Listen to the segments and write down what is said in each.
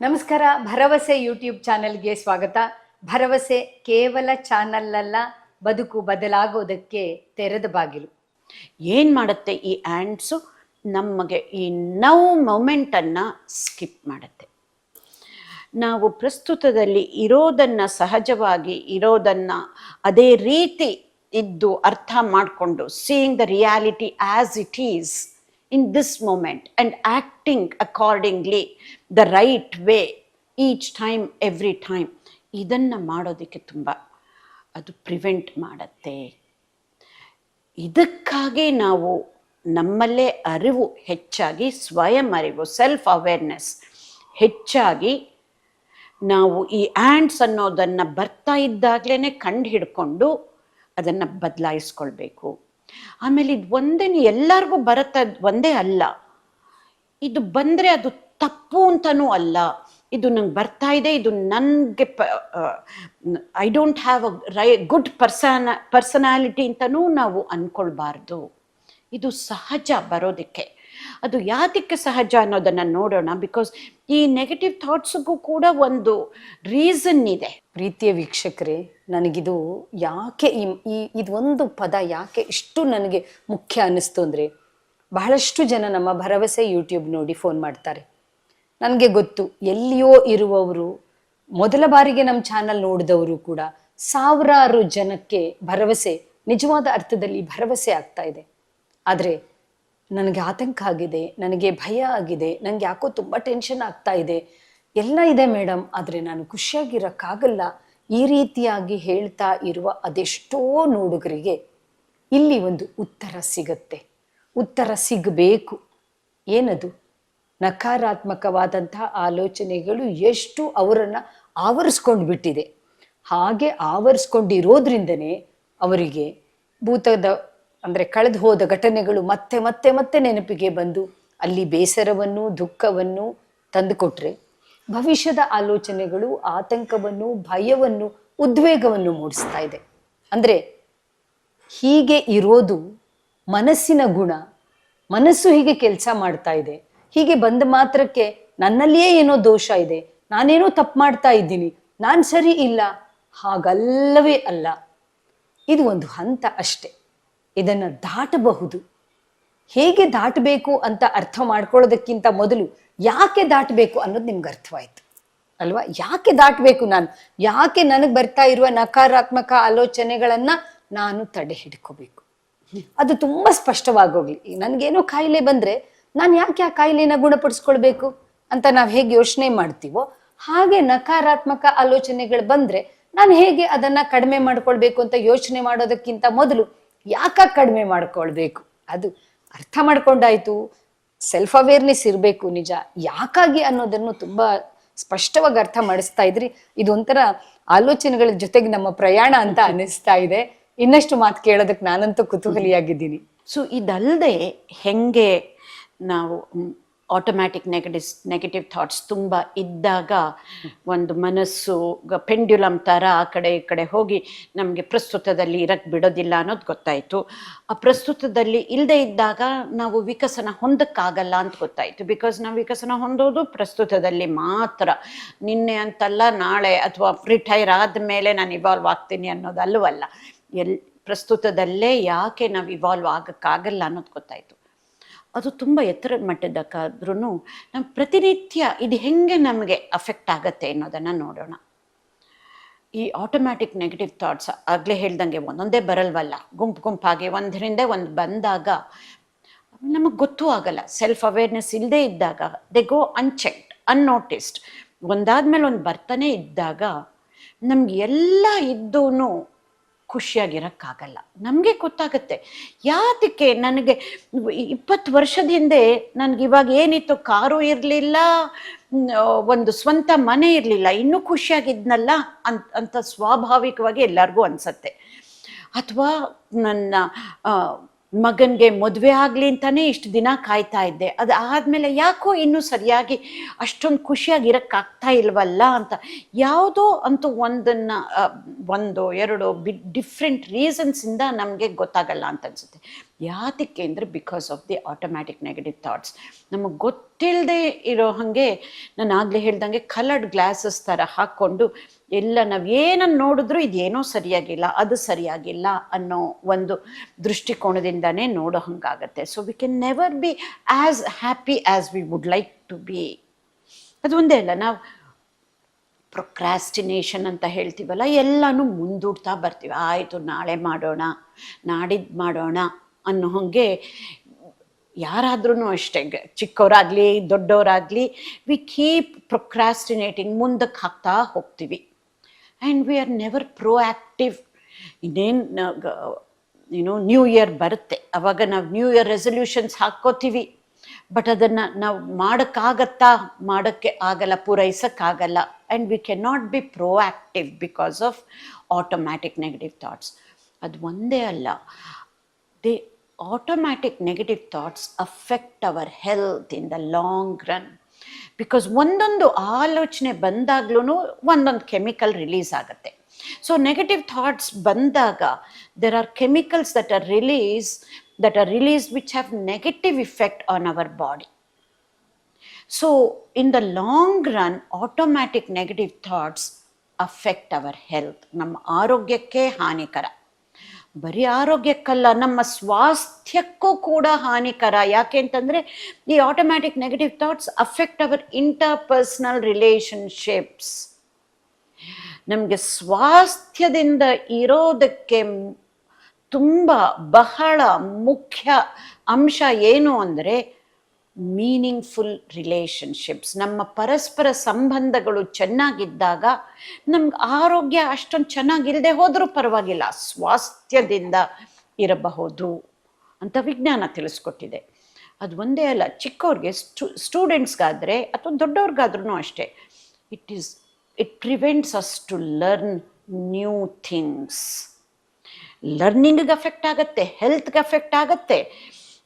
ನಮಸ್ಕಾರ, ಭರವಸೆ ಯೂಟ್ಯೂಬ್ ಚಾನೆಲ್ಗೆ ಸ್ವಾಗತ. ಭರವಸೆ ಕೇವಲ ಚಾನಲ್ ಅಲ್ಲ ಬದುಕು ಬದಲಾಗೋದಕ್ಕೆ ತೆರೆದ ಬಾಗಿಲು. ಏನು ಮಾಡುತ್ತೆ ಈ ಆ್ಯಂಡ್ಸು ನಮಗೆ ಈ ನೌ ಮೊಮೆಂಟನ್ನು ಸ್ಕಿಪ್ ಮಾಡುತ್ತೆ. ನಾವು ಪ್ರಸ್ತುತದಲ್ಲಿ ಇರೋದನ್ನು ಸಹಜವಾಗಿ, ಇರೋದನ್ನು ಅದೇ ರೀತಿ ಇದ್ದು ಅರ್ಥ ಮಾಡಿಕೊಂಡು seeing the reality as it is in this moment and acting accordingly the right way each time every time ಇದನ್ನು ಮಾಡೋದಕ್ಕೆ ತುಂಬ ಅದು ಪ್ರಿವೆಂಟ್ ಮಾಡುತ್ತೆ. ಇದಕ್ಕಾಗಿ ನಾವು ನಮ್ಮಲ್ಲೇ ಅರಿವು ಹೆಚ್ಚಾಗಿ, ಸ್ವಯಂ ಅರಿವು ಸೆಲ್ಫ್ ಅವೇರ್ನೆಸ್ ಹೆಚ್ಚಾಗಿ ನಾವು ಈ ಆ್ಯಂಡ್ಸ್ ಅನ್ನೋದನ್ನು ಬರ್ತಾ ಇದ್ದಾಗಲೇ ಕಂಡು ಹಿಡ್ಕೊಂಡು ಅದನ್ನು ಬದಲಾಯಿಸ್ಕೊಳ್ಬೇಕು. ಆಮೇಲೆ ಇದು ಒಂದೇ ಎಲ್ಲರಿಗೂ ಬರುತ್ತೆ ಒಂದೇ ಅಲ್ಲ. ಇದು ಬಂದರೆ ಅದು ತಪ್ಪು ಅಂತನೂ ಅಲ್ಲ. ಇದು ನಂಗೆ ಬರ್ತಾ ಇದೆ, ಇದು ನನಗೆ I don't have a Rai good person personality ಅಂತನೂ ನಾವು ಅಂದ್ಕೊಳ್ಬಾರ್ದು ಇದು ಸಹಜ ಬರೋದಕ್ಕೆ. ಅದು ಯಾತಕ್ಕೆ ಸಹಜ ಅನ್ನೋದನ್ನು ನೋಡೋಣ ಬಿಕಾಸ್ ಈ ನೆಗೆಟಿವ್ ಥಾಟ್ಸ್ಗೂ ಕೂಡ ಒಂದು ರೀಸನ್ ಇದೆ. ಪ್ರೀತಿಯ ವೀಕ್ಷಕರೇ, ನನಗಿದು ಯಾಕೆ ಈ ಇದೊಂದು ಪದ ಯಾಕೆ ಇಷ್ಟು ನನಗೆ ಮುಖ್ಯ ಅನ್ನಿಸ್ತು ಅಂದರೆ, ಬಹಳಷ್ಟು ಜನ ನಮ್ಮ ಭರವಸೆ ಯೂಟ್ಯೂಬ್ ನೋಡಿ ಫೋನ್ ಮಾಡ್ತಾರೆ. ನನಗೆ ಗೊತ್ತು, ಎಲ್ಲಿಯೋ ಇರುವವರು, ಮೊದಲ ಬಾರಿಗೆ ನಮ್ಮ ಚಾನಲ್ ನೋಡಿದವರು ಕೂಡ ಸಾವಿರಾರು ಜನಕ್ಕೆ ಭರವಸೆ, ನಿಜವಾದ ಅರ್ಥದಲ್ಲಿ ಭರವಸೆ ಆಗ್ತಾ ಇದೆ. ಆದರೆ ನನಗೆ ಆತಂಕ ಆಗಿದೆ, ನನಗೆ ಭಯ ಆಗಿದೆ ನನಗೆ ಯಾಕೋ ತುಂಬ ಟೆನ್ಷನ್ ಆಗ್ತಾ ಇದೆ. ಎಲ್ಲ ಇದೆ ಮೇಡಮ್ ಆದರೆ ನಾನು ಖುಷಿಯಾಗಿರೋಕ್ಕಾಗಲ್ಲ. ಈ ರೀತಿಯಾಗಿ ಹೇಳ್ತಾ ಇರುವ ಅದೆಷ್ಟೋ ನೋಡುಗರಿಗೆ ಇಲ್ಲಿ ಒಂದು ಉತ್ತರ ಸಿಗತ್ತೆ. ಉತ್ತರ ಸಿಗಬೇಕು. ಏನದು? ನಕಾರಾತ್ಮಕವಾದಂತಹ ಆಲೋಚನೆಗಳು ಎಷ್ಟು ಅವರನ್ನು ಆವರಿಸ್ಕೊಂಡು ಬಿಟ್ಟಿದೆ. ಹಾಗೆ ಆವರಿಸ್ಕೊಂಡಿರೋದ್ರಿಂದನೇ ಅವರಿಗೆ ಭೂತದ ಅಂದರೆ ಕಳೆದು ಹೋದ ಘಟನೆಗಳು ಮತ್ತೆ ಮತ್ತೆ ಮತ್ತೆ ನೆನಪಿಗೆ ಬಂದು ಅಲ್ಲಿ ಬೇಸರವನ್ನು, ದುಃಖವನ್ನು ತಂದುಕೊಟ್ರೆ ಭವಿಷ್ಯದ ಆಲೋಚನೆಗಳು, ಆತಂಕವನ್ನು, ಭಯವನ್ನು, ಉದ್ವೇಗವನ್ನು ಮೂಡಿಸ್ತಾ ಇದೆ. ಅಂದರೆ ಹೀಗೆ ಇರೋದು ಮನಸ್ಸಿನ ಗುಣ, ಮನಸ್ಸು ಹೀಗೆ ಕೆಲಸ ಮಾಡ್ತಾ ಇದೆ. ಹೀಗೆ ಬಂದ ಮಾತ್ರಕ್ಕೆ ನನ್ನಲ್ಲಿಯೇ ಏನೋ ದೋಷ ಇದೆ, ನಾನೇನೋ ತಪ್ಪು ಮಾಡ್ತಾ ಇದ್ದೀನಿ, ನಾನು ಸರಿ ಇಲ್ಲ, ಹಾಗಲ್ಲವೇ ಅಲ್ಲ. ಇದು ಒಂದು ಹಂತ ಅಷ್ಟೆ. ಇದನ್ನು ದಾಟಬಹುದು. ಹೇಗೆ ದಾಟಬೇಕು ಅಂತ ಅರ್ಥ ಮಾಡ್ಕೊಳ್ಳೋದಕ್ಕಿಂತ ಮೊದಲು ಯಾಕೆ ದಾಟಬೇಕು ಅನ್ನೋದು ನಿಮ್ಗೆ ಅರ್ಥವಾಯ್ತು. ಅಲ್ವಾ? ಯಾಕೆ ದಾಟಬೇಕು ನಾನು? ಯಾಕೆ ನನಗೆ ಬರ್ತಾ ಇರುವ ನಕಾರಾತ್ಮಕ ಆಲೋಚನೆಗಳನ್ನ ನಾನು ತಡೆ ಹಿಡ್ಕೋಬೇಕು? ಅದು ತುಂಬಾ ಸ್ಪಷ್ಟವಾಗೋಗ್ಲಿ. ನನಗೇನೋ ಕಾಯಿಲೆ ಬಂದ್ರೆ ನಾನು ಯಾಕೆ ಆ ಕಾಯಿಲೆನ ಗುಣಪಡಿಸ್ಕೊಳ್ಬೇಕು ಅಂತ ನಾವು ಹೇಗೆ ಯೋಚನೆ ಮಾಡ್ತೀವೋ, ಹಾಗೆ ನಕಾರಾತ್ಮಕ ಆಲೋಚನೆಗಳು ಬಂದ್ರೆ ನಾನು ಹೇಗೆ ಅದನ್ನ ಕಡಿಮೆ ಮಾಡ್ಕೊಳ್ಬೇಕು ಅಂತ ಯೋಚನೆ ಮಾಡೋದಕ್ಕಿಂತ ಮೊದಲು ಯಾಕ ಕಡಿಮೆ ಮಾಡ್ಕೊಳ್ಬೇಕು? ಅದು ಅರ್ಥ ಮಾಡ್ಕೊಂಡಾಯ್ತು. ಸೆಲ್ಫ್ ಅವೇರ್ನೆಸ್ ಇರಬೇಕು ನಿಜ. ಯಾಕಾಗಿ ಅನ್ನೋದನ್ನು ತುಂಬ ಸ್ಪಷ್ಟವಾಗಿ ಅರ್ಥ ಮಾಡಿಸ್ತಾ ಇದ್ರಿ? ಇದೊಂಥರ ಆಲೋಚನೆಗಳ ಜೊತೆಗೆ ನಮ್ಮ ಪ್ರಯಾಣ ಅಂತ ಅನಿಸ್ತಾ ಇದೆ. ಇನ್ನಷ್ಟು ಮಾತು ಕೇಳೋದಕ್ಕೆ ನಾನಂತೂ ಕುತೂಹಲಿಯಾಗಿದ್ದೀನಿ. ಸೊ ಇದಲ್ಲದೆ ಹೆಂಗೆ ನಾವು ಆಟೋಮ್ಯಾಟಿಕ್ ನೆಗೆಟಿವ್ ನೆಗೆಟಿವ್ ಥಾಟ್ಸ್ ತುಂಬ ಇದ್ದಾಗ ಒಂದು ಮನಸ್ಸು ಪೆಂಡ್ಯುಲಮ್ ಥರ ಆ ಕಡೆ ಈ ಕಡೆ ಹೋಗಿ ನಮಗೆ ಪ್ರಸ್ತುತದಲ್ಲಿ ಇರಕ್ಕೆ ಬಿಡೋದಿಲ್ಲ ಅನ್ನೋದು ಗೊತ್ತಾಯಿತು. ಆ ಪ್ರಸ್ತುತದಲ್ಲಿ ಇಲ್ಲದೆ ಇದ್ದಾಗ ನಾವು ವಿಕಸನ ಹೊಂದಕ್ಕಾಗಲ್ಲ ಅಂತ ಗೊತ್ತಾಯಿತು. ಬಿಕಾಸ್ ನಾವು ವಿಕಸನ ಹೊಂದೋದು ಪ್ರಸ್ತುತದಲ್ಲಿ ಮಾತ್ರ. ನಿನ್ನೆ ಅಂತಲ್ಲ ನಾಳೆ ಅಥವಾ ರಿಟೈರ್ ಆದಮೇಲೆ ನಾನು ಇವಾಲ್ವ್ ಆಗ್ತೀನಿ ಅನ್ನೋದು ಅಲ್ಲವಲ್ಲ ಎಲ್, ಪ್ರಸ್ತುತದಲ್ಲೇ ಯಾಕೆ ನಾವು ಇವಾಲ್ವ್ ಆಗೋಕ್ಕಾಗಲ್ಲ ಅನ್ನೋದು ಗೊತ್ತಾಯಿತು. ಅದು ತುಂಬ ಎತ್ತರ ಮಟ್ಟದಕ್ಕಾದ್ರೂ ನಮ್ಮ ಪ್ರತಿನಿತ್ಯ ಇದು ಹೆಂಗೆ ನಮಗೆ ಅಫೆಕ್ಟ್ ಆಗತ್ತೆ ಅನ್ನೋದನ್ನು ನೋಡೋಣ. ಈ ಆಟೋಮ್ಯಾಟಿಕ್ ನೆಗೆಟಿವ್ ಥಾಟ್ಸ್ ಆಗಲೇ ಹೇಳ್ದಂಗೆ ಒಂದೊಂದೇ ಬರಲ್ವಲ್ಲ? ಗುಂಪು ಗುಂಪಾಗಿ ಒಂದರಿಂದ ಒಂದು ಬಂದಾಗ ನಮಗೆ ಗೊತ್ತೂ ಆಗಲ್ಲ. ಸೆಲ್ಫ್ ಅವೇರ್ನೆಸ್ ಇಲ್ಲದೆ ಇದ್ದಾಗ ದೆ ಗೋ ಅನ್ಚೆಕ್ಡ್ ಅನ್ನೋಟಿಸ್ಡ್ ಒಂದಾದ್ಮೇಲೆ ಒಂದು ಬರ್ತಾನೆ ಇದ್ದಾಗ ನಮ್ಗೆ ಎಲ್ಲ ಇದ್ದೂ ಖುಷಿಯಾಗಿರೋಕ್ಕಾಗಲ್ಲ. ನಮಗೆ ಗೊತ್ತಾಗುತ್ತೆ. ಯಾತಕ್ಕೆ ನನಗೆ ಇಪ್ಪತ್ತು ವರ್ಷದ ಹಿಂದೆ ನನಗೆ ಇವಾಗ ಏನಿತ್ತು? ಕಾರು ಇರಲಿಲ್ಲ ಒಂದು ಸ್ವಂತ ಮನೆ ಇರಲಿಲ್ಲ. ಇನ್ನೂ ಖುಷಿಯಾಗಿದ್ನಲ್ಲ ಅಂತ ಅಂತ ಸ್ವಾಭಾವಿಕವಾಗಿ ಎಲ್ಲರಿಗೂ ಅನಿಸತ್ತೆ. ಅಥವಾ ನನ್ನ ಮಗನಿಗೆ ಮದುವೆ ಆಗಲಿ ಅಂತಾನೆ ಇಷ್ಟು ದಿನ ಕಾಯ್ತಾ ಇದ್ದೆ. ಅದು ಆದಮೇಲೆ ಯಾಕೋ ಇನ್ನೂ ಸರಿಯಾಗಿ ಅಷ್ಟೊಂದು ಖುಷಿಯಾಗಿ ಇರೋಕ್ಕಾಗ್ತಾ ಇಲ್ವಲ್ಲ ಅಂತ. ಯಾವುದೋ ಅಂತೂ ಒಂದನ್ನು ಒಂದು, ಎರಡು, ಬಿ ಡಿಫ್ರೆಂಟ್ ರೀಸನ್ಸಿಂದ ನಮಗೆ ಗೊತ್ತಾಗಲ್ಲ ಅಂತ ಅನಿಸುತ್ತೆ. ಯಾತಕ್ಕೆ ಅಂದರೆ because of the automatic negative thoughts ನಮಗೆ ಗೊತ್ತಿಲ್ಲದೆ ಇರೋ ಹಾಗೆ ನಾನು ಆಗಲೇ ಹೇಳ್ದಂಗೆ ಕಲರ್ಡ್ ಗ್ಲಾಸಸ್ ಥರ ಹಾಕ್ಕೊಂಡು ಎಲ್ಲ ನಾವು ಏನನ್ನು ನೋಡಿದ್ರೂ ಇದೇನೋ ಸರಿಯಾಗಿಲ್ಲ, ಅದು ಸರಿಯಾಗಿಲ್ಲ ಅನ್ನೋ ಒಂದು ದೃಷ್ಟಿಕೋನದಿಂದನೇ ನೋಡೋ ಹಂಗಾಗತ್ತೆ. So we can never be as happy as we would like to be ಅದು ಒಂದೇ ಅಲ್ಲ, ನಾವು ಪ್ರೊಕ್ರಾಸ್ಟಿನೇಷನ್ ಅಂತ ಹೇಳ್ತೀವಲ್ಲ, ಎಲ್ಲನೂ ಮುಂದೂಡ್ತಾ ಬರ್ತೀವಿ. ಆಯಿತು, ನಾಳೆ ಮಾಡೋಣ ನಾಡಿದ್ದು ಮಾಡೋಣ ಅನ್ನೋ ಹಾಗೆ ಯಾರಾದ್ರೂ ಅಷ್ಟೇ ಚಿಕ್ಕವರಾಗ್ಲಿ, ದೊಡ್ಡವರಾಗಲಿ ವಿ ಕೀಪ್ ಪ್ರೊಕ್ರಾಸ್ಟಿನೇಟಿಂಗ್ ಮುಂದಕ್ಕೆ ಹಾಕ್ತಾ ಹೋಗ್ತೀವಿ. And we are never proactive ಇನ್ನೇನು ಏನು ನ್ಯೂ ಇಯರ್ ಬರುತ್ತೆ. ಅವಾಗ ನಾವು ನ್ಯೂ ಇಯರ್ ರೆಸೊಲ್ಯೂಷನ್ಸ್ ಹಾಕ್ಕೋತೀವಿ. ಬಟ್ ಅದನ್ನು ನಾವು ಮಾಡೋಕ್ಕಾಗತ್ತಾ, ಮಾಡೋಕ್ಕೆ ಆಗಲ್ಲ, ಪೂರೈಸೋಕ್ಕಾಗಲ್ಲ. And we can not be proactive because of automatic negative thoughts ಅದು ಒಂದೇ ಅಲ್ಲ. They automatic negative thoughts affect our health in the long run because ಒಂದೊಂದು ಆಲೋಚನೆ ಬಂದಾಗ್ಲೂ ಒಂದೊಂದು ಕೆಮಿಕಲ್ ರಿಲೀಸ್ ಆಗುತ್ತೆ. ಸೊ ನೆಗೆಟಿವ್ ಥಾಟ್ಸ್ ಬಂದಾಗ there are chemicals that are release that are release which have negative effect on our body so in the long run automatic negative thoughts affect our health ನಮ್ಮ ಆರೋಗ್ಯಕ್ಕೆ ಹಾನಿಕರ. ಬರೀ ಆರೋಗ್ಯಕ್ಕಲ್ಲ, ನಮ್ಮ ಸ್ವಾಸ್ಥ್ಯಕ್ಕೂ ಕೂಡ ಹಾನಿಕರ. ಯಾಕೆ ಅಂತಂದರೆ, ಈ automatic negative thoughts affect our interpersonal relationships ನಮಗೆ ಸ್ವಾಸ್ಥ್ಯದಿಂದ ಇರೋದಕ್ಕೆ ತುಂಬ ಬಹಳ ಮುಖ್ಯ ಅಂಶ ಏನು ಅಂದರೆ ಮೀನಿಂಗ್ಫುಲ್ ರಿಲೇಷನ್ಶಿಪ್ಸ್ ನಮ್ಮ ಪರಸ್ಪರ ಸಂಬಂಧಗಳು ಚೆನ್ನಾಗಿದ್ದಾಗ ನಮ್ಗೆ ಆರೋಗ್ಯ ಅಷ್ಟೊಂದು ಚೆನ್ನಾಗಿಲ್ಲದೆ ಹೋದರೂ ಪರವಾಗಿಲ್ಲ, ಸ್ವಾಸ್ಥ್ಯದಿಂದ ಇರಬಹುದು ಅಂತ ವಿಜ್ಞಾನ ತಿಳಿಸ್ಕೊಟ್ಟಿದೆ. ಅದು ಒಂದೇ ಅಲ್ಲ ಚಿಕ್ಕವ್ರಿಗೆ ಸ್ಟೂ, ಸ್ಟೂಡೆಂಟ್ಸ್ಗಾದರೆ ಅಥವಾ ದೊಡ್ಡವ್ರಿಗಾದ್ರೂ ಅಷ್ಟೇ it is it prevents us to learn new things ಲರ್ನಿಂಗ್ಗೆ affect ಆಗುತ್ತೆ ಹೆಲ್ತ್ಗೆ ಅಫೆಕ್ಟ್ ಆಗುತ್ತೆ.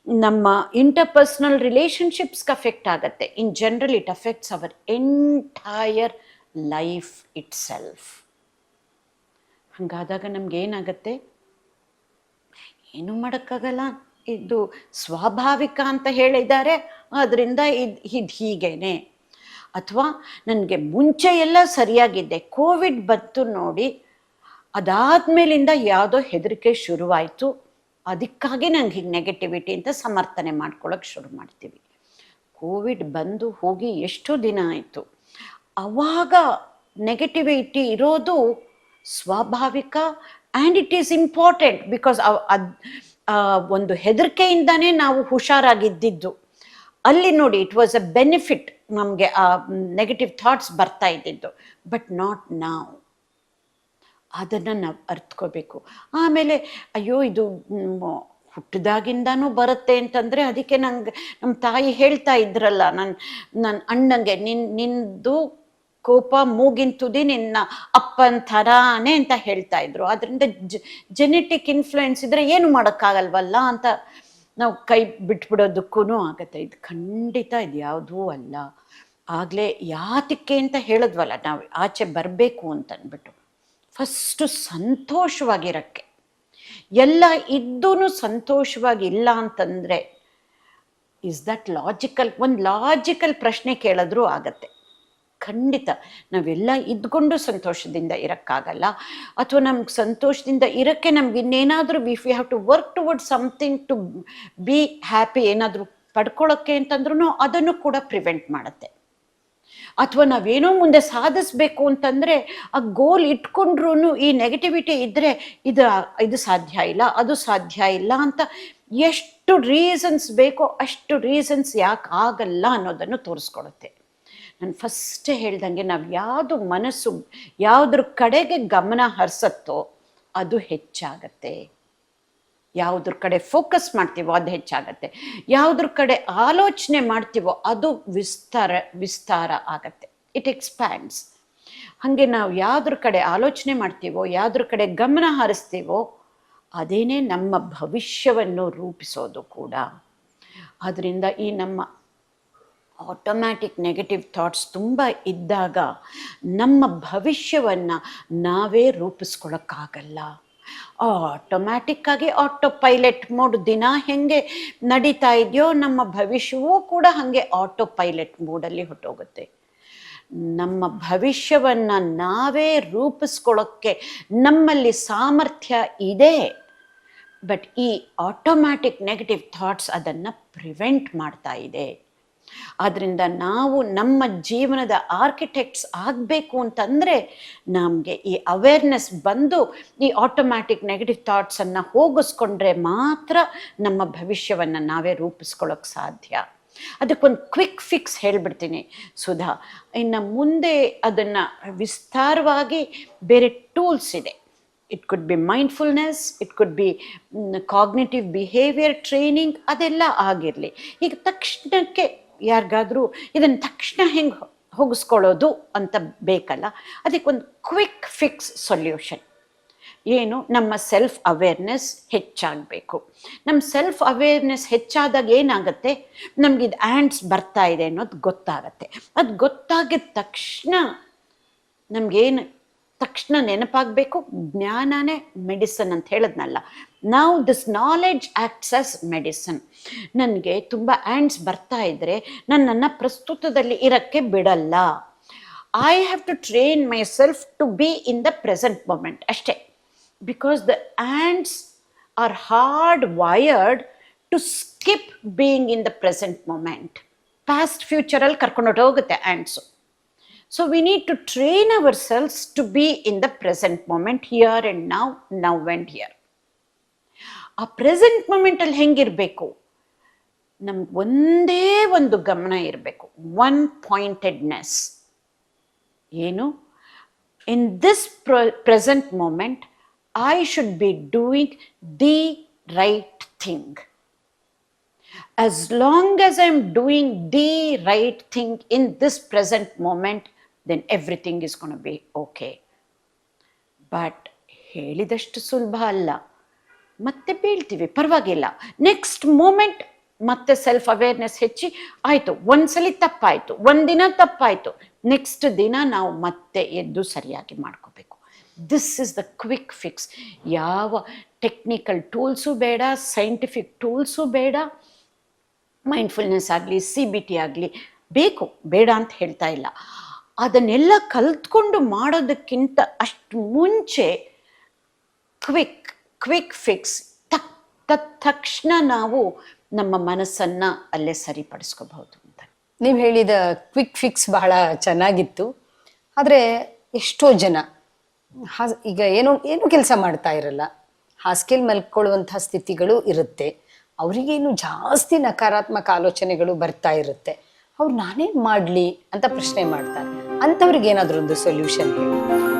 ನಮ್ಮ ಇಂಟರ್ಪರ್ಸ್ನಲ್ ರಿಲೇಷನ್ಶಿಪ್ಸ್ಗೆ ಅಫೆಕ್ಟ್ ಆಗುತ್ತೆ. In general it affects our entire life itself ಹಾಗಾದಾಗ ಏನಾಗುತ್ತೆ? ಏನು ಮಾಡೋಕ್ಕಾಗಲ್ಲ? ಇದು ಸ್ವಾಭಾವಿಕ ಅಂತ ಹೇಳಿದ್ದಾರೆ. ಅದರಿಂದ ಇದು ಇದು ಹೀಗೇನೆ. ಅಥವಾ ನನಗೆ ಮುಂಚೆ ಎಲ್ಲ ಸರಿಯಾಗಿದ್ದೆ ಕೋವಿಡ್ ಬಂತು ನೋಡಿ ಅದಾದ ಮೇಲಿಂದ ಯಾವುದೋ ಹೆದರಿಕೆ ಶುರುವಾಯಿತು. ಅದಕ್ಕಾಗಿ ನಂಗೆ ಹಿಂಗೆ ನೆಗೆಟಿವಿಟಿ ಅಂತ ಸಮರ್ಥನೆ ಮಾಡ್ಕೊಳ್ಳೋಕೆ ಶುರು ಮಾಡ್ತೀವಿ. ಕೋವಿಡ್ ಬಂದು ಹೋಗಿ ಎಷ್ಟು ದಿನ ಆಯಿತು. ಆವಾಗ ನೆಗೆಟಿವಿಟಿ ಇರೋದು ಸ್ವಾಭಾವಿಕ and it is important because ಅದು ಒಂದು ಹೆದರಿಕೆಯಿಂದನೇ ನಾವು ಹುಷಾರಾಗಿದ್ದಿದ್ದು. ಅಲ್ಲಿ ನೋಡಿ ಇಟ್ ವಾಸ್ ಅ ಬೆನಿಫಿಟ್ ನಮಗೆ, ಆ ನೆಗೆಟಿವ್ ಥಾಟ್ಸ್ ಬರ್ತಾ ಇದ್ದಿದ್ದು. ಬಟ್ ನಾಟ್ ನಾವ್ ಅದನ್ನು ನಾವು ಅರ್ತ್ಕೋಬೇಕು. ಆಮೇಲೆ, ಅಯ್ಯೋ, ಇದು ಹುಟ್ಟದಾಗಿಂದನೂ ಬರುತ್ತೆ ಅಂತಂದರೆ ಅದಕ್ಕೆ ನಂಗೆ ನಮ್ಮ ತಾಯಿ ಹೇಳ್ತಾ ಇದ್ರಲ್ಲ ನನ್ನ ನನ್ನ ಅಣ್ಣಂಗೆ, ನಿನ್, ನಿಂದು ಕೋಪ ಮೂಗಿನ ತುದಿ ನಿನ್ನ ಅಪ್ಪನ ಥರಾನೇ ಅಂತ ಹೇಳ್ತಾ ಇದ್ರು. ಅದರಿಂದ ಜೆನೆಟಿಕ್ ಇನ್ಫ್ಲುಯೆನ್ಸ್ ಇದ್ರೆ ಏನು ಮಾಡೋಕ್ಕಾಗಲ್ವಲ್ಲ ಅಂತ ನಾವು ಕೈ ಬಿಟ್ಬಿಡೋದಕ್ಕೂ ಆಗತ್ತೆ. ಇದು ಖಂಡಿತ ಇದು ಯಾವುದೂ ಅಲ್ಲ. ಆಗಲೇ ಯಾತಕ್ಕೆ ಅಂತ ಹೇಳಿದ್ವಲ್ಲ, ನಾವು ಆಚೆ ಬರಬೇಕು ಅಂತ ಅಂದ್ಬಿಟ್ಟು ಫಸ್ಟು ಸಂತೋಷವಾಗಿರಕ್ಕೆ. ಎಲ್ಲ ಇದ್ದೂ ಸಂತೋಷವಾಗಿ ಇಲ್ಲ ಅಂತಂದರೆ ಇಸ್ ದಟ್ ಲಾಜಿಕಲ್ ಒಂದು ಲಾಜಿಕಲ್ ಪ್ರಶ್ನೆ ಕೇಳಿದ್ರೂ ಆಗತ್ತೆ. ಖಂಡಿತ, ನಾವೆಲ್ಲ ಇದ್ಕೊಂಡು ಸಂತೋಷದಿಂದ ಇರೋಕ್ಕಾಗಲ್ಲ. ಅಥವಾ ನಮ್ಗೆ ಸಂತೋಷದಿಂದ ಇರೋಕ್ಕೆ ನಮ್ಗೆ ಇನ್ನೇನಾದರೂ if you have to work toward something to be happy ಏನಾದರೂ ಪಡ್ಕೊಳ್ಳೋಕ್ಕೆ ಅಂತಂದ್ರೂ ಅದನ್ನು ಕೂಡ ಪ್ರಿವೆಂಟ್ ಮಾಡುತ್ತೆ. ಅಥವಾ ನಾವೇನೋ ಮುಂದೆ ಸಾಧಿಸ್ಬೇಕು ಅಂತಂದರೆ ಆ ಗೋಲ್ ಇಟ್ಕೊಂಡ್ರೂ ಈ ನೆಗೆಟಿವಿಟಿ ಇದ್ದರೆ ಇದು ಇದು ಸಾಧ್ಯ ಇಲ್ಲ, ಅದು ಸಾಧ್ಯ ಇಲ್ಲ ಅಂತ ಎಷ್ಟು ರೀಸನ್ಸ್ ಬೇಕೋ ಅಷ್ಟು ರೀಸನ್ಸ್ ಯಾಕೆ ಆಗಲ್ಲ ಅನ್ನೋದನ್ನು ತೋರಿಸ್ಕೊಡುತ್ತೆ. ನಾನು ಫಸ್ಟೇ ಹೇಳ್ದಂಗೆ ನಾವು ಯಾವುದು ಮನಸ್ಸು ಯಾವುದ್ರ ಕಡೆಗೆ ಗಮನ ಹರಿಸತ್ತೋ ಅದು ಹೆಚ್ಚಾಗತ್ತೆ. ಯಾವುದ್ರ ಕಡೆ ಫೋಕಸ್ ಮಾಡ್ತೀವೋ ಅದು ಹೆಚ್ಚಾಗತ್ತೆ. ಯಾವುದ್ರ ಕಡೆ ಆಲೋಚನೆ ಮಾಡ್ತೀವೋ ಅದು ವಿಸ್ತಾರ ವಿಸ್ತಾರ ಆಗತ್ತೆ. ಇಟ್ ಎಕ್ಸ್ಪ್ಯಾಂಡ್ಸ್ ಹಾಗೆ ನಾವು ಯಾವುದ್ರ ಕಡೆ ಆಲೋಚನೆ ಮಾಡ್ತೀವೋ, ಯಾವುದ್ರ ಕಡೆ ಗಮನ ಹರಿಸ್ತೀವೋ, ಅದೇನೇ ನಮ್ಮ ಭವಿಷ್ಯವನ್ನು ರೂಪಿಸೋದು ಕೂಡ. ಅದರಿಂದ ಈ ನಮ್ಮ ಆಟೋಮ್ಯಾಟಿಕ್ ನೆಗೆಟಿವ್ ಥಾಟ್ಸ್ ತುಂಬ ಇದ್ದಾಗ ನಮ್ಮ ಭವಿಷ್ಯವನ್ನು ನಾವೇ ರೂಪಿಸ್ಕೊಳ್ಳೋಕ್ಕಾಗಲ್ಲ ಆಟೋಮ್ಯಾಟಿಕ್ ಆಗಿ ಆಟೋ ಪೈಲಟ್ ಮೋಡ್ ದಿನ ಹೆಂಗೆ ನಡೀತಾ ಇದೆಯೋ ನಮ್ಮ ಭವಿಷ್ಯವೂ ಕೂಡ ಹಾಗೆ ಆಟೋ ಪೈಲಟ್ ಮೋಡಲ್ಲಿ ಹೊಟ್ಟೋಗುತ್ತೆ. ನಮ್ಮ ಭವಿಷ್ಯವನ್ನ ನಾವೇ ರೂಪಿಸ್ಕೊಳ್ಳೋಕ್ಕೆ ನಮ್ಮಲ್ಲಿ ಸಾಮರ್ಥ್ಯ ಇದೆ. ಬಟ್ ಈ ಆಟೋಮ್ಯಾಟಿಕ್ ನೆಗೆಟಿವ್ ಥಾಟ್ಸ್ ಅದನ್ನು ಪ್ರಿವೆಂಟ್ ಮಾಡ್ತಾ ಇದೆ. ಆದ್ದರಿಂದ ನಾವು ನಮ್ಮ ಜೀವನದ ಆರ್ಕಿಟೆಕ್ಟ್ಸ್ ಆಗಬೇಕು ಅಂತಂದರೆ ನಮಗೆ ಈ ಅವೇರ್ನೆಸ್ ಬಂದು ಈ ಆಟೋಮ್ಯಾಟಿಕ್ ನೆಗೆಟಿವ್ ಥಾಟ್ಸನ್ನು ಹೋಗಿಸ್ಕೊಂಡ್ರೆ ಮಾತ್ರ ನಮ್ಮ ಭವಿಷ್ಯವನ್ನು ನಾವೇ ರೂಪಿಸ್ಕೊಳ್ಳೋಕೆ ಸಾಧ್ಯ. ಅದಕ್ಕೊಂದು ಕ್ವಿಕ್ ಫಿಕ್ಸ್ ಹೇಳ್ಬಿಡ್ತೀನಿ ಸುಧಾ. ಇನ್ನು ಮುಂದೆ ಅದನ್ನು ವಿಸ್ತಾರವಾಗಿ ಬೇರೆ ಟೂಲ್ಸ್ ಇದೆ. It could be mindfulness it could be cognitive behaviour training ಅದೆಲ್ಲ ಆಗಿರಲಿ. ಈಗ ತಕ್ಷಣಕ್ಕೆ ಯಾರಿಗಾದರೂ ಇದನ್ನು ತಕ್ಷಣ ಹೆಂಗೆ ಹೋಗಿಸ್ಕೊಳ್ಳೋದು ಅಂತ ಬೇಕಲ್ಲ. ಅದಕ್ಕೊಂದು ಕ್ವಿಕ್ ಫಿಕ್ಸ್ ಸೊಲ್ಯೂಷನ್ ಏನು? ನಮ್ಮ ಸೆಲ್ಫ್ ಅವೇರ್ನೆಸ್ ಹೆಚ್ಚಾಗಬೇಕು. ನಮ್ಮ ಸೆಲ್ಫ್ ಅವೇರ್ನೆಸ್ ಹೆಚ್ಚಾದಾಗ ಏನಾಗುತ್ತೆ? ನಮ್ಗೆ ಇದು ಆ್ಯಂಡ್ಸ್ ಬರ್ತಾ ಇದೆ ಅನ್ನೋದು ಗೊತ್ತಾಗತ್ತೆ. ಅದು ಗೊತ್ತಾಗಿದ ತಕ್ಷಣ ನಮಗೇನು ತಕ್ಷಣ ನೆನಪಾಗಬೇಕು, ಜ್ಞಾನನೇ ಮೆಡಿಸನ್ ಅಂತ ಹೇಳಿದ್ನಲ್ಲ. ನಾವು this knowledge acts as medicine ನನಗೆ ತುಂಬ ಆ್ಯಂಡ್ಸ್ ಬರ್ತಾ ಇದ್ದರೆ ನನ್ನನ್ನು ಪ್ರಸ್ತುತದಲ್ಲಿ ಇರೋಕ್ಕೆ ಬಿಡಲ್ಲ. I have to train myself to be in the present moment ಅಷ್ಟೇ. Because the ants are hardwired to skip being in the present moment past ಫ್ಯೂಚರಲ್ಲಿ ಕರ್ಕೊಂಡು ಹೋಗುತ್ತೆ ants so we need to train our selves to be in the present moment here and now now and here ಆ present ಮೊಮೆಂಟಲ್ಲಿ ಹೆಂಗಿರಬೇಕು ನಮ್ಗೆ ಒಂದೇ ಒಂದು ಗಮನ ಇರಬೇಕು one ಪಾಯಿಂಟೆಡ್ನೆಸ್ ಏನು in this present moment I should be doing the right thing as long as I'm doing the right thing in this present moment, then everything is going be okay. But ಹೇಳಿದಷ್ಟು ಸುಲಭ ಅಲ್ಲ. ಮತ್ತೆ ಬೀಳ್ತೀವಿ, ಪರವಾಗಿಲ್ಲ. Next moment ಮತ್ತೆ self awareness ಹೆಚ್ಚಿ, ಆಯಿತು, ಒಂದ್ಸಲಿ ತಪ್ಪಾಯಿತು, ಒಂದಿನ ತಪ್ಪಾಯಿತು. ನೆಕ್ಸ್ಟ್ ದಿನ ನಾವು ಮತ್ತೆ ಎದ್ದು ಸರಿಯಾಗಿ ಮಾಡ್ಕೋಬೇಕು. This is the quick fix ಯಾವ ಟೆಕ್ನಿಕಲ್ ಟೂಲ್ಸು ಬೇಡ ಸೈಂಟಿಫಿಕ್ ಟೂಲ್ಸು ಬೇಡ ಮೈಂಡ್ಫುಲ್ನೆಸ್ ಆಗಲಿ ಸಿ ಬಿ ಟಿ ಆಗಲಿ, ಬೇಕು, ಬೇಡ ಅಂತ ಹೇಳ್ತಾ ಇಲ್ಲ. ಅದನ್ನೆಲ್ಲ ಕಲ್ತ್ಕೊಂಡು ಮಾಡೋದಕ್ಕಿಂತ ಅಷ್ಟು ಮುಂಚೆ ಕ್ವಿಕ್ ಕ್ವಿಕ್ ಫಿಕ್ಸ್. ತಕ್ ತಕ್ಷಣ ನಾವು ನಮ್ಮ ಮನಸ್ಸನ್ನು ಅಲ್ಲೇ ಸರಿಪಡಿಸ್ಕೋಬಹುದು ಅಂತ. ನೀವು ಹೇಳಿದ ಕ್ವಿಕ್ ಫಿಕ್ಸ್ ಬಹಳ ಚೆನ್ನಾಗಿತ್ತು. ಆದರೆ ಎಷ್ಟೋ ಜನ ಹಾ- ಈಗ ಏನೋ, ಏನು ಕೆಲಸ ಮಾಡ್ತಾ ಇರಲ್ಲ. ಹಾಸಿಗೆಲ್ ಮಲ್ಕೊಳ್ಳುವಂಥ ಸ್ಥಿತಿಗಳು ಇರುತ್ತೆ. ಅವರಿಗೇನು ಜಾಸ್ತಿ ನಕಾರಾತ್ಮಕ ಆಲೋಚನೆಗಳು ಬರ್ತಾ ಇರುತ್ತೆ. ಅವ್ರು ನಾನೇ ಮಾಡಲಿ ಅಂತ ಪ್ರಶ್ನೆ ಮಾಡ್ತಾರೆ. ಅಂಥವ್ರಿಗೆ ಏನಾದರೂ ಒಂದು ಸೊಲ್ಯೂಷನ್ ಹೇಳಿ.